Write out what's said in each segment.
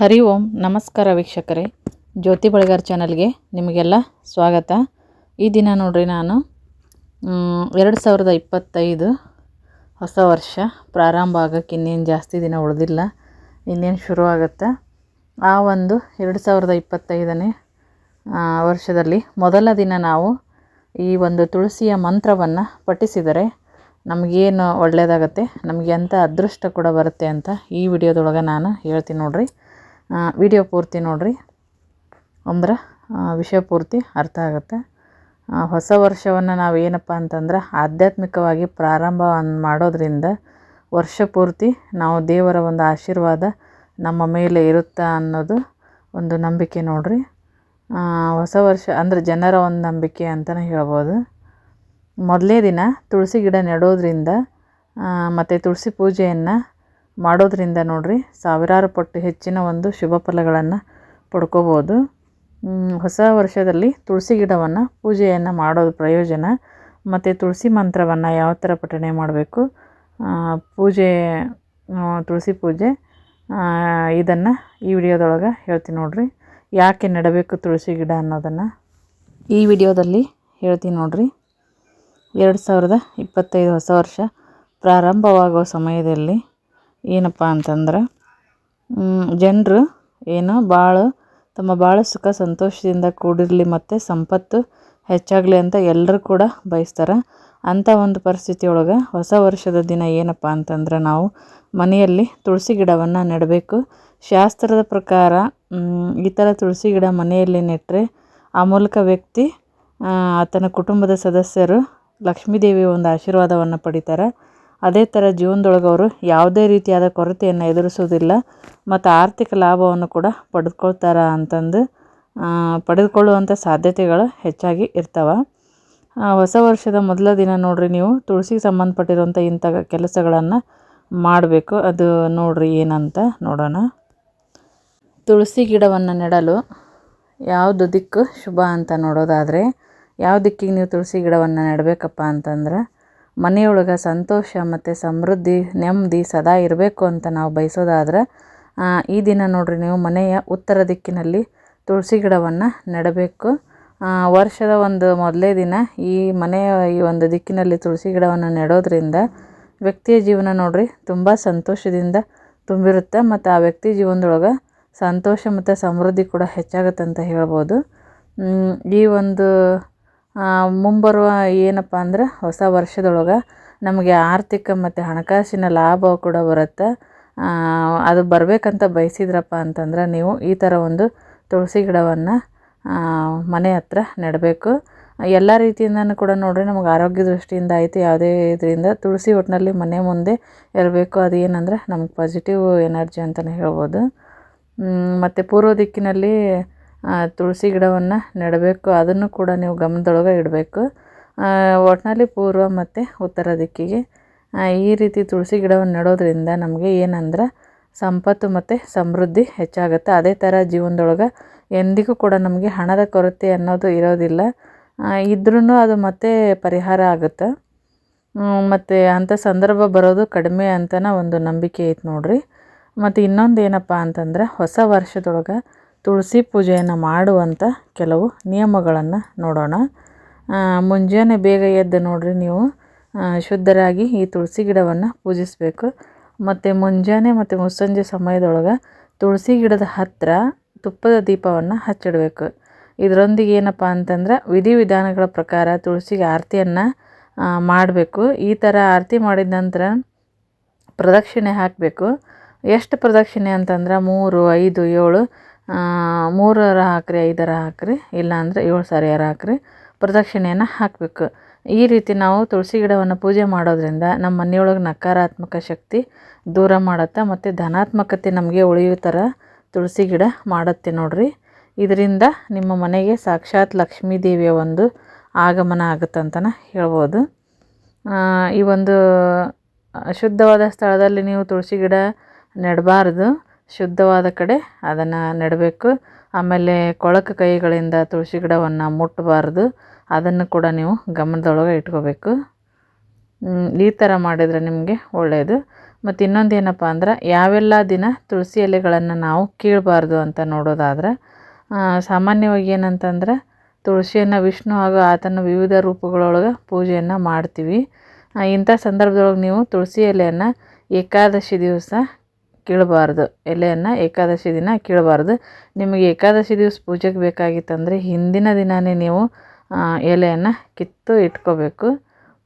ಹರಿ ಓಂ, ನಮಸ್ಕಾರ ವೀಕ್ಷಕರೇ. ಜ್ಯೋತಿ ಬಳಗಾರ್ ಚಾನಲ್ಗೆ ನಿಮಗೆಲ್ಲ ಸ್ವಾಗತ. ಈ ದಿನ ನೋಡ್ರಿ ನಾನು ಎರಡು ಸಾವಿರದ ಇಪ್ಪತ್ತೈದು ಹೊಸ ವರ್ಷ ಪ್ರಾರಂಭ ಆಗೋಕ್ಕೆ ಇನ್ನೇನು ಜಾಸ್ತಿ ದಿನ ಉಳಿದಿಲ್ಲ, ಇನ್ನೇನು ಶುರು ಆಗುತ್ತೆ. ಆ ಒಂದು ಎರಡು ಸಾವಿರದ ಇಪ್ಪತ್ತೈದನೇ ವರ್ಷದಲ್ಲಿ ಮೊದಲ ದಿನ ನಾವು ಈ ಒಂದು ತುಳಸಿಯ ಮಂತ್ರವನ್ನು ಪಠಿಸಿದರೆ ನಮಗೇನು ಒಳ್ಳೆಯದಾಗತ್ತೆ ನಮಗೆ ಎಂಥ ಅದೃಷ್ಟ ಕೂಡ ಬರುತ್ತೆ ಅಂತ ಈ ವಿಡಿಯೋದೊಳಗೆ ನಾನು ಹೇಳ್ತೀನಿ ನೋಡ್ರಿ. ವಿಡಿಯೋ ಪೂರ್ತಿ ನೋಡಿರಿ. ಅಂದ್ರೆ ವಿಷಯ ಪೂರ್ತಿ ಅರ್ಥ ಆಗುತ್ತೆ. ಹೊಸ ವರ್ಷವನ್ನು ನಾವು ಏನಪ್ಪ ಅಂತಂದ್ರೆ, ಆಧ್ಯಾತ್ಮಿಕವಾಗಿ ಪ್ರಾರಂಭ ಮಾಡೋದರಿಂದ ವರ್ಷ ಪೂರ್ತಿ ನಾವು ದೇವರ ಒಂದು ಆಶೀರ್ವಾದ ನಮ್ಮ ಮೇಲೆ ಇರುತ್ತಾ ಅನ್ನೋದು ಒಂದು ನಂಬಿಕೆ ನೋಡ್ರಿ. ಹೊಸ ವರ್ಷ ಅಂದರೆ ಜನರ ಒಂದು ನಂಬಿಕೆ ಅಂತಲೇ ಹೇಳ್ಬೋದು. ಮೊದಲೇ ದಿನ ತುಳಸಿ ಗಿಡ ನೆಡೋದರಿಂದ ಮತ್ತು ತುಳಸಿ ಪೂಜೆಯನ್ನು ಮಾಡೋದ್ರಿಂದ ನೋಡಿರಿ ಸಾವಿರಾರು ಪಟ್ಟು ಹೆಚ್ಚಿನ ಒಂದು ಶುಭ ಫಲಗಳನ್ನು ಪಡ್ಕೋಬೋದು. ಹೊಸ ವರ್ಷದಲ್ಲಿ ತುಳಸಿ ಗಿಡವನ್ನು ಪೂಜೆಯನ್ನು ಮಾಡೋದು ಪ್ರಯೋಜನ. ಮತ್ತು ತುಳಸಿ ಮಂತ್ರವನ್ನು ಯಾವ ಥರ ಪಠಣೆ ಮಾಡಬೇಕು? ಪೂಜೆ ತುಳಸಿ ಪೂಜೆ ಇದನ್ನು ಈ ವಿಡಿಯೋದೊಳಗೆ ಹೇಳ್ತೀನಿ ನೋಡ್ರಿ. ಯಾಕೆ ನೆಡಬೇಕು ತುಳಸಿ ಗಿಡ ಅನ್ನೋದನ್ನು? ಈ ವಿಡಿಯೋದಲ್ಲಿ ಹೇಳ್ತೀನಿ ನೋಡ್ರಿ. ಎರಡು ಸಾವಿರದ ಇಪ್ಪತ್ತೈದು ಹೊಸ ವರ್ಷ ಪ್ರಾರಂಭವಾಗುವ ಸಮಯದಲ್ಲಿ ಏನಪ್ಪ ಅಂತಂದ್ರೆ ಜನರು ಏನು ಭಾಳ ತಮ್ಮ ಭಾಳ ಸುಖ ಸಂತೋಷದಿಂದ ಕೂಡಿರಲಿ ಮತ್ತು ಸಂಪತ್ತು ಹೆಚ್ಚಾಗಲಿ ಅಂತ ಎಲ್ಲರೂ ಕೂಡ ಬಯಸ್ತಾರೆ. ಅಂಥ ಒಂದು ಪರಿಸ್ಥಿತಿ ಒಳಗೆ ಹೊಸ ವರ್ಷದ ದಿನ ಏನಪ್ಪ ಅಂತಂದ್ರೆ, ನಾವು ಮನೆಯಲ್ಲಿ ತುಳಸಿ ಗಿಡವನ್ನು ನೆಡಬೇಕು. ಶಾಸ್ತ್ರದ ಪ್ರಕಾರ ಈ ಥರ ತುಳಸಿ ಗಿಡ ಮನೆಯಲ್ಲಿ ನೆಟ್ಟರೆ ಆ ಮೂಲಕ ವ್ಯಕ್ತಿ ಆತನ ಕುಟುಂಬದ ಸದಸ್ಯರು ಲಕ್ಷ್ಮೀದೇವಿಯ ಒಂದು ಆಶೀರ್ವಾದವನ್ನು ಪಡಿತಾರೆ. ಅದೇ ಥರ ಜೀವನದೊಳಗೆ ಅವರು ಯಾವುದೇ ರೀತಿಯಾದ ಕೊರತೆಯನ್ನು ಎದುರಿಸೋದಿಲ್ಲ ಮತ್ತು ಆರ್ಥಿಕ ಲಾಭವನ್ನು ಕೂಡ ಪಡೆದುಕೊಳ್ತಾರೆ ಅಂತಂದು ಪಡೆದುಕೊಳ್ಳುವಂಥ ಸಾಧ್ಯತೆಗಳು ಹೆಚ್ಚಾಗಿ ಇರ್ತವೆ. ಹೊಸ ವರ್ಷದ ಮೊದಲ ದಿನ ನೋಡಿರಿ ನೀವು, ತುಳಸಿಗೆ ಸಂಬಂಧಪಟ್ಟಿರುವಂಥ ಇಂಥ ಕೆಲಸಗಳನ್ನು ಮಾಡಬೇಕು. ಅದು ನೋಡಿರಿ ಏನಂತ ನೋಡೋಣ. ತುಳಸಿ ಗಿಡವನ್ನು ನೆಡಲು ಯಾವುದು ದಿಕ್ಕು ಶುಭ ಅಂತ ನೋಡೋದಾದರೆ, ಯಾವ ದಿಕ್ಕಿಗೆ ನೀವು ತುಳಸಿ ಗಿಡವನ್ನು ನೆಡಬೇಕಪ್ಪ ಅಂತಂದ್ರೆ ಮನೆಯೊಳಗೆ ಸಂತೋಷ ಮತ್ತು ಸಮೃದ್ಧಿ, ನೆಮ್ಮದಿ ಸದಾ ಇರಬೇಕು ಅಂತ ನಾವು ಬಯಸೋದಾದ್ರೆ ಈ ದಿನ ನೋಡಿರಿ ನೀವು ಮನೆಯ ಉತ್ತರ ದಿಕ್ಕಿನಲ್ಲಿ ತುಳಸಿ ಗಿಡವನ್ನು ನೆಡಬೇಕು. ವರ್ಷದ ಒಂದು ಮೊದಲೇ ದಿನ ಈ ಮನೆಯ ಈ ಒಂದು ದಿಕ್ಕಿನಲ್ಲಿ ತುಳಸಿ ಗಿಡವನ್ನು ನೆಡೋದ್ರಿಂದ ವ್ಯಕ್ತಿಯ ಜೀವನ ನೋಡಿರಿ ತುಂಬ ಸಂತೋಷದಿಂದ ತುಂಬಿರುತ್ತೆ ಮತ್ತು ಆ ವ್ಯಕ್ತಿ ಜೀವನದೊಳಗೆ ಸಂತೋಷ ಮತ್ತು ಸಮೃದ್ಧಿ ಕೂಡ ಹೆಚ್ಚಾಗುತ್ತೆ ಅಂತ ಹೇಳ್ಬೋದು ಈ ಒಂದು ಮುಂಬರುವ ಏನಪ್ಪ ಅಂದ್ರೆ ಹೊಸ ವರ್ಷದೊಳಗೆ ನಮಗೆ ಆರ್ಥಿಕ ಮತ್ತು ಹಣಕಾಸಿನ ಲಾಭ ಕೂಡ ಬರುತ್ತೆ. ಅದು ಬರಬೇಕಂತ ಬಯಸಿದ್ರಪ್ಪ ಅಂತಂದ್ರೆ ನೀವು ಈ ಥರ ಒಂದು ತುಳಸಿ ಗಿಡವನ್ನು ಮನೆ ಹತ್ರ ನೆಡಬೇಕು. ಎಲ್ಲ ರೀತಿಯಿಂದನೂ ಕೂಡ ನೋಡಿರಿ ನಮಗೆ ಆರೋಗ್ಯ ದೃಷ್ಟಿಯಿಂದ ಆಯಿತು, ಯಾವುದೇ ಇದರಿಂದ ತುಳಸಿ ಒಟ್ಟಿನಲ್ಲಿ ಮನೆ ಮುಂದೆ ಇರಬೇಕು. ಅದು ಏನಂದ್ರೆ ನಮ್ಗೆ ಪಾಸಿಟಿವ್ ಎನರ್ಜಿ ಅಂತಲೇ ಹೇಳ್ಬೋದು. ಮತ್ತು ಪೂರ್ವ ದಿಕ್ಕಿನಲ್ಲಿ ತುಳಸಿ ಗಿಡವನ್ನು ನೆಡಬೇಕು. ಅದನ್ನು ಕೂಡ ನೀವು ಗಮನದೊಳಗೆ ಇಡಬೇಕು. ಒಟ್ಟಿನಲ್ಲಿ ಪೂರ್ವ ಮತ್ತು ಉತ್ತರ ದಿಕ್ಕಿಗೆ. ಈ ರೀತಿ ತುಳಸಿ ಗಿಡವನ್ನು ನೆಡೋದ್ರಿಂದ ನಮಗೆ ಏನಂದ್ರೆ ಸಂಪತ್ತು ಮತ್ತು ಸಮೃದ್ಧಿ ಹೆಚ್ಚಾಗುತ್ತೆ. ಅದೇ ಥರ ಜೀವನದೊಳಗೆ ಎಂದಿಗೂ ಕೂಡ ನಮಗೆ ಹಣದ ಕೊರತೆ ಅನ್ನೋದು ಇರೋದಿಲ್ಲ. ಇದ್ರೂ ಅದು ಮತ್ತೆ ಪರಿಹಾರ ಆಗುತ್ತೆ. ಮತ್ತು ಅಂಥ ಸಂದರ್ಭ ಬರೋದು ಕಡಿಮೆ ಅಂತನ ಒಂದು ನಂಬಿಕೆ ಐತೆ ನೋಡಿರಿ. ಮತ್ತು ಇನ್ನೊಂದು ಏನಪ್ಪ ಅಂತಂದ್ರೆ ಹೊಸ ವರ್ಷದೊಳಗೆ ತುಳಸಿ ಪೂಜೆಯನ್ನು ಮಾಡುವಂಥ ಕೆಲವು ನಿಯಮಗಳನ್ನು ನೋಡೋಣ. ಮುಂಜಾನೆ ಬೇಗ ಎದ್ದು ನೋಡ್ರಿ ನೀವು. ಶುದ್ಧರಾಗಿ ಈ ತುಳಸಿ ಗಿಡವನ್ನು ಪೂಜಿಸಬೇಕು. ಮತ್ತು ಮುಂಜಾನೆ ಮತ್ತು ಮುಸ್ಸಂಜೆ ಸಮಯದೊಳಗೆ ತುಳಸಿ ಗಿಡದ ಹತ್ತಿರ ತುಪ್ಪದ ದೀಪವನ್ನು ಹಚ್ಚಿಡಬೇಕು. ಇದರೊಂದಿಗೆ ಏನಪ್ಪ ಅಂತಂದ್ರೆ ವಿಧಿವಿಧಾನಗಳ ಪ್ರಕಾರ ತುಳಸಿಗೆ ಆರತಿಯನ್ನು ಮಾಡಬೇಕು. ಈ ಥರ ಆರತಿ ಮಾಡಿದ ನಂತರ ಪ್ರದಕ್ಷಿಣೆ ಹಾಕಬೇಕು. ಎಷ್ಟು ಪ್ರದಕ್ಷಿಣೆ ಅಂತಂದ್ರೆ ಮೂರು, ಐದು, ಏಳು ಮೂರರ ಹಾಕ್ರಿ, ಐದರ ಹಾಕ್ರಿ, ಇಲ್ಲಾಂದ್ರೆ ಏಳು ಸಾರಿಯರ ಹಾಕ್ರಿ, ಪ್ರದಕ್ಷಿಣೆಯನ್ನು ಹಾಕಬೇಕು. ಈ ರೀತಿ ನಾವು ತುಳಸಿ ಗಿಡವನ್ನು ಪೂಜೆ ಮಾಡೋದ್ರಿಂದ ನಮ್ಮ ಮನೆಯೊಳಗೆ ನಕಾರಾತ್ಮಕ ಶಕ್ತಿ ದೂರ ಮಾಡುತ್ತೆ, ಮತ್ತು ಧನಾತ್ಮಕತೆ ನಮಗೆ ಉಳಿಯೋ ಥರ ತುಳಸಿ ಗಿಡ ಮಾಡುತ್ತೆ ನೋಡ್ರಿ. ಇದರಿಂದ ನಿಮ್ಮ ಮನೆಗೆ ಸಾಕ್ಷಾತ್ ಲಕ್ಷ್ಮೀ ದೇವಿಯ ಒಂದು ಆಗಮನ ಆಗುತ್ತಂತನ ಹೇಳ್ಬೋದು. ಈ ಒಂದು ಶುದ್ಧವಾದ ಸ್ಥಳದಲ್ಲಿ ನೀವು ತುಳಸಿ ಗಿಡ ನೆಡಬಾರ್ದು. ಶುದ್ಧವಾದ ಕಡೆ ಅದನ್ನು ನೆಡಬೇಕು. ಆಮೇಲೆ ಕೊಳಕು ಕೈಗಳಿಂದ ತುಳಸಿ ಗಿಡವನ್ನು ಮುಟ್ಟಬಾರ್ದು ಅದನ್ನು ಕೂಡ ನೀವು ಗಮನದೊಳಗೆ ಇಟ್ಕೋಬೇಕು. ಈ ಥರ ಮಾಡಿದರೆ ನಿಮಗೆ ಒಳ್ಳೆಯದು ಮತ್ತು ಇನ್ನೊಂದು ಏನಪ್ಪ ಅಂದ್ರೆ ಯಾವೆಲ್ಲ ದಿನ ತುಳಸಿ ಎಲೆಗಳನ್ನು ನಾವು ಕೀಳಬಾರ್ದು ಅಂತ ನೋಡೋದಾದ್ರೆ ಸಾಮಾನ್ಯವಾಗಿ ಏನಂತಂದ್ರೆ ತುಳಸಿಯನ್ನು ವಿಷ್ಣು ಹಾಗೂ ಆತನ ವಿವಿಧ ರೂಪಗಳೊಳಗೆ ಪೂಜೆಯನ್ನು ಮಾಡ್ತೀವಿ. ಇಂಥ ಸಂದರ್ಭದೊಳಗೆ ನೀವು ತುಳಸಿ ಎಲೆಯನ್ನು ಏಕಾದಶಿ ದಿವಸ ಕೀಳಬಾರ್ದು. ಎಲೆಯನ್ನು ಏಕಾದಶಿ ದಿನ ಕೀಳಬಾರ್ದು. ನಿಮಗೆ ಏಕಾದಶಿ ದಿವಸ ಪೂಜೆಗೆ ಬೇಕಾಗಿತ್ತಂದರೆ ಹಿಂದಿನ ದಿನವೇ ನೀವು ಎಲೆಯನ್ನು ಕಿತ್ತು ಇಟ್ಕೋಬೇಕು.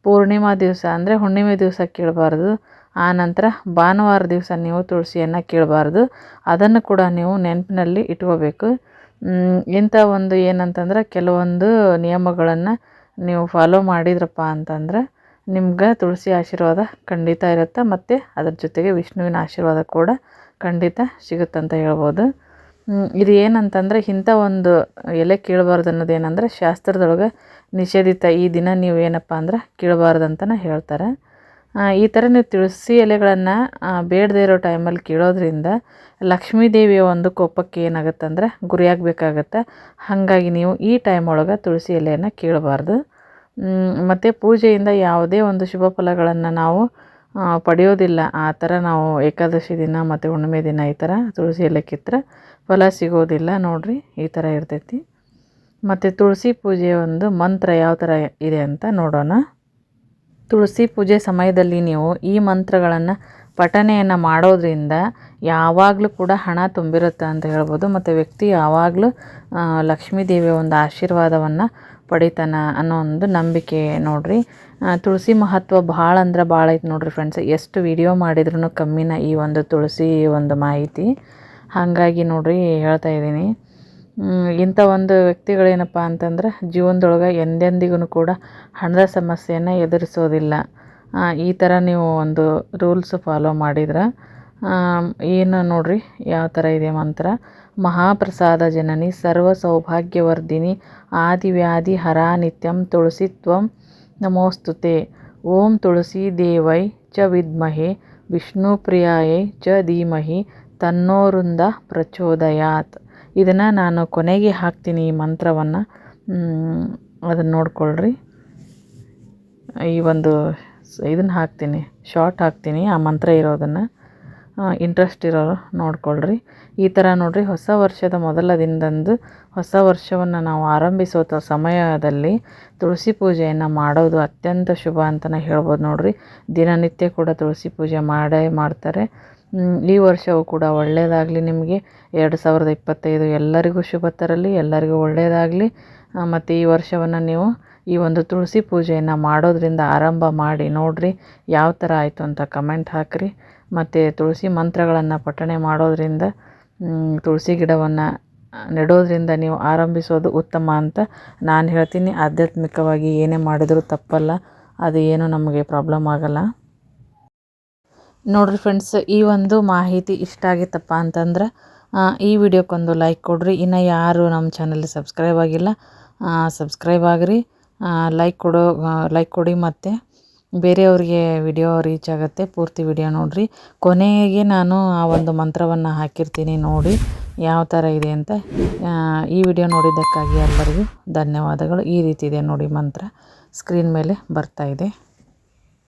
ಪೂರ್ಣಿಮಾ ದಿವಸ ಅಂದರೆ ಹುಣ್ಣಿಮೆ ದಿವಸ ಕೀಳಬಾರ್ದು. ಆ ನಂತರ ಭಾನುವಾರ ದಿವಸ ನೀವು ತುಳಸಿಯನ್ನು ಕೀಳಬಾರ್ದು. ಅದನ್ನು ಕೂಡ ನೀವು ನೆನಪಿನಲ್ಲಿ ಇಟ್ಕೋಬೇಕು. ಇಂಥ ಒಂದು ಏನಂತಂದ್ರೆ ಕೆಲವೊಂದು ನಿಯಮಗಳನ್ನು ನೀವು ಫಾಲೋ ಮಾಡಿದ್ರಪ್ಪ ಅಂತಂದ್ರೆ ನಿಮ್ಗೆ ತುಳಸಿ ಆಶೀರ್ವಾದ ಖಂಡಿತ ಇರುತ್ತೆ. ಮತ್ತು ಅದರ ಜೊತೆಗೆ ವಿಷ್ಣುವಿನ ಆಶೀರ್ವಾದ ಕೂಡ ಖಂಡಿತ ಸಿಗುತ್ತಂತ ಹೇಳ್ಬೋದು. ಇದು ಏನಂತಂದ್ರೆ ಇಂಥ ಒಂದು ಎಲೆ ಕೀಳಬಾರ್ದು ಅನ್ನೋದು ಏನಂದ್ರೆ ಶಾಸ್ತ್ರದೊಳಗೆ ನಿಷೇಧಿತ ಈ ದಿನ ನೀವು ಏನಪ್ಪ ಅಂದ್ರೆ ಕೀಳಬಾರ್ದು ಅಂತಲೇ ಹೇಳ್ತಾರೆ. ಈ ಥರ ನೀವು ತುಳಸಿ ಎಲೆಗಳನ್ನು ಬೇಡದೇ ಇರೋ ಟೈಮಲ್ಲಿ ಕೀಳೋದ್ರಿಂದ ಲಕ್ಷ್ಮೀ ದೇವಿಯ ಒಂದು ಕೋಪಕ್ಕೆ ಏನಾಗುತ್ತೆ ಅಂದ್ರೆ ಗುರಿಯಾಗಬೇಕಾಗತ್ತೆ. ಹಾಗಾಗಿ ನೀವು ಈ ಟೈಮ್ ಒಳಗೆ ತುಳಸಿ ಎಲೆಯನ್ನು ಕೀಳಬಾರ್ದು. ಮತ್ತು ಪೂಜೆಯಿಂದ ಯಾವುದೇ ಒಂದು ಶುಭ ಫಲಗಳನ್ನು ನಾವು ಪಡೆಯೋದಿಲ್ಲ. ಆ ಥರ ನಾವು ಏಕಾದಶಿ ದಿನ ಮತ್ತು ಹುಣ್ಣಿಮೆ ದಿನ ಈ ಥರ ತುಳಸಿ ಎಲೆ ಕಿತ್ತರೆ ಫಲ ಸಿಗೋದಿಲ್ಲ. ನೋಡಿರಿ, ಈ ಥರ ಇರ್ತೈತಿ. ಮತ್ತು ತುಳಸಿ ಪೂಜೆ ಒಂದು ಮಂತ್ರ ಯಾವ ಥರ ಇದೆ ಅಂತ ನೋಡೋಣ. ತುಳಸಿ ಪೂಜೆ ಸಮಯದಲ್ಲಿ ನೀವು ಈ ಮಂತ್ರಗಳನ್ನು ಪಠಣೆಯನ್ನು ಮಾಡೋದ್ರಿಂದ ಯಾವಾಗಲೂ ಕೂಡ ಹಣ ತುಂಬಿರುತ್ತೆ ಅಂತ ಹೇಳ್ಬೋದು. ಮತ್ತು ವ್ಯಕ್ತಿ ಯಾವಾಗಲೂ ಲಕ್ಷ್ಮೀ ದೇವಿಯ ಒಂದು ಆಶೀರ್ವಾದವನ್ನು ಪಡಿತಾನ ಅನ್ನೋ ಒಂದು ನಂಬಿಕೆ ನೋಡ್ರಿ. ತುಳಸಿ ಮಹತ್ವ ಭಾಳ ಅಂದ್ರೆ ಭಾಳ ಐತೆ ನೋಡ್ರಿ ಫ್ರೆಂಡ್ಸ್ ಎಷ್ಟು ವಿಡಿಯೋ ಮಾಡಿದ್ರೂ ಕಮ್ಮಿನ ಈ ಒಂದು ತುಳಸಿ ಒಂದು ಮಾಹಿತಿ. ಹಾಗಾಗಿ ನೋಡ್ರಿ ಹೇಳ್ತಾ ಇದ್ದೀನಿ. ಇಂಥ ಒಂದು ವ್ಯಕ್ತಿಗಳೇನಪ್ಪ ಅಂತಂದ್ರೆ ಜೀವನದೊಳಗೆ ಎಂದೆಂದಿಗೂ ಕೂಡ ಹಣದ ಸಮಸ್ಯೆಯನ್ನು ಎದುರಿಸೋದಿಲ್ಲ. ಈ ಥರ ನೀವು ಒಂದು ರೂಲ್ಸ್ ಫಾಲೋ ಮಾಡಿದ್ರೆ ಏನು ನೋಡ್ರಿ, ಯಾವ ಥರ ಇದೆ ಮಂತ್ರ? ಸರ್ವ ಸೌಭಾಗ್ಯವರ್ಧಿನಿ, ಆದಿವ್ಯಾಧಿ ಹರಾನಿತ್ಯಂ ತುಳಸಿ ತ್ವಂ ನಮೋಸ್ತುತೆ. ಓಂ ತುಳಸಿ ದೇವೈ ಚ ವಿದ್ಮಹೆ ವಿಷ್ಣುಪ್ರಿಯಾಯೈ ಚ ಧೀಮಹಿ ತನ್ನೋರುಂದ ಪ್ರಚೋದಯಾತ್. ಇದನ್ನು ನಾನು ಕೊನೆಗೆ ಹಾಕ್ತೀನಿ ಈ ಮಂತ್ರವನ್ನು. ಅದನ್ನು ನೋಡ್ಕೊಳ್ರಿ. ಈ ಒಂದು ಇದನ್ನು ಹಾಕ್ತೀನಿ, ಶಾರ್ಟ್ ಹಾಕ್ತೀನಿ, ಆ ಮಂತ್ರ ಇರೋದನ್ನು. ಇಂಟ್ರೆಸ್ಟ್ ಇರೋರು ನೋಡ್ಕೊಳ್ರಿ. ಈ ಥರ ನೋಡಿರಿ, ಹೊಸ ವರ್ಷದ ಮೊದಲ ದಿನದಂದು ಹೊಸ ವರ್ಷವನ್ನು ನಾವು ಆರಂಭಿಸೋ ಸಮಯದಲ್ಲಿ ತುಳಸಿ ಪೂಜೆಯನ್ನು ಮಾಡೋದು ಅತ್ಯಂತ ಶುಭ ಅಂತಲೇ ಹೇಳ್ಬೋದು ನೋಡಿರಿ. ದಿನನಿತ್ಯ ಕೂಡ ತುಳಸಿ ಪೂಜೆ ಮಾಡೇ ಮಾಡ್ತಾರೆ. ಈ ವರ್ಷವೂ ಕೂಡ ಒಳ್ಳೆಯದಾಗಲಿ ನಿಮಗೆ. ಎರಡು ಸಾವಿರದ ಇಪ್ಪತ್ತೈದು ಎಲ್ಲರಿಗೂ ಶುಭ ತರಲಿ, ಎಲ್ಲರಿಗೂ ಒಳ್ಳೆಯದಾಗಲಿ ಮತ್ತು ಈ ವರ್ಷವನ್ನು ನೀವು ಈ ಒಂದು ತುಳಸಿ ಪೂಜೆಯನ್ನು ಮಾಡೋದರಿಂದ ಆರಂಭ ಮಾಡಿ ನೋಡಿರಿ. ಯಾವ ಥರ ಆಯಿತು ಅಂತ ಕಮೆಂಟ್ ಹಾಕಿರಿ. ಮತ್ತು ತುಳಸಿ ಮಂತ್ರಗಳನ್ನು ಪಠಣೆ ಮಾಡೋದರಿಂದ ತುಳಸಿ ಗಿಡವನ್ನು ನೆಡೋದರಿಂದ ನೀವು ಆರಂಭಿಸೋದು ಉತ್ತಮ ಅಂತ ನಾನು ಹೇಳ್ತೀನಿ. ಆಧ್ಯಾತ್ಮಿಕವಾಗಿ ಏನೇ ಮಾಡಿದರೂ ತಪ್ಪಲ್ಲ, ಅದು ಏನೂ ನಮಗೆ ಪ್ರಾಬ್ಲಮ್ ಆಗಲ್ಲ. ನೋಡಿರಿ ಫ್ರೆಂಡ್ಸ್ ಈ ಒಂದು ಮಾಹಿತಿ ಇಷ್ಟ ಆಗಿತ್ತಪ್ಪ ಅಂತಂದ್ರೆ ಈ ವಿಡಿಯೋಕ್ಕೊಂದು ಲೈಕ್ ಕೊಡ್ರಿ. ಇನ್ನು ಯಾರು ನಮ್ಮ ಚಾನಲ್ ಸಬ್ಸ್ಕ್ರೈಬ್ ಆಗಿಲ್ಲ ಸಬ್ಸ್ಕ್ರೈಬ್ ಆಗಿರಿ. ಲೈಕ್ ಕೊಡೋ ಲೈಕ್ ಕೊಡಿ ಮತ್ತು. ಬೇರೆಯವ್ರಿಗೆ ವಿಡಿಯೋ ರೀಚ್ ಆಗುತ್ತೆ, ಪೂರ್ತಿ ವಿಡಿಯೋ ನೋಡಿರಿ. ಕೊನೆಗೆ ನಾನು ಆ ಒಂದು ಮಂತ್ರವನ್ನು ಹಾಕಿರ್ತೀನಿ ನೋಡಿ ಯಾವ ಥರ ಇದೆ ಅಂತ. ಈ ವಿಡಿಯೋ ನೋಡಿದ್ದಕ್ಕಾಗಿ ಎಲ್ಲರಿಗೂ ಧನ್ಯವಾದಗಳು. ಈ ರೀತಿ ಇದೆ ನೋಡಿ ಮಂತ್ರ. ಸ್ಕ್ರೀನ್ ಮೇಲೆ ಬರ್ತಾ ಇದೆ.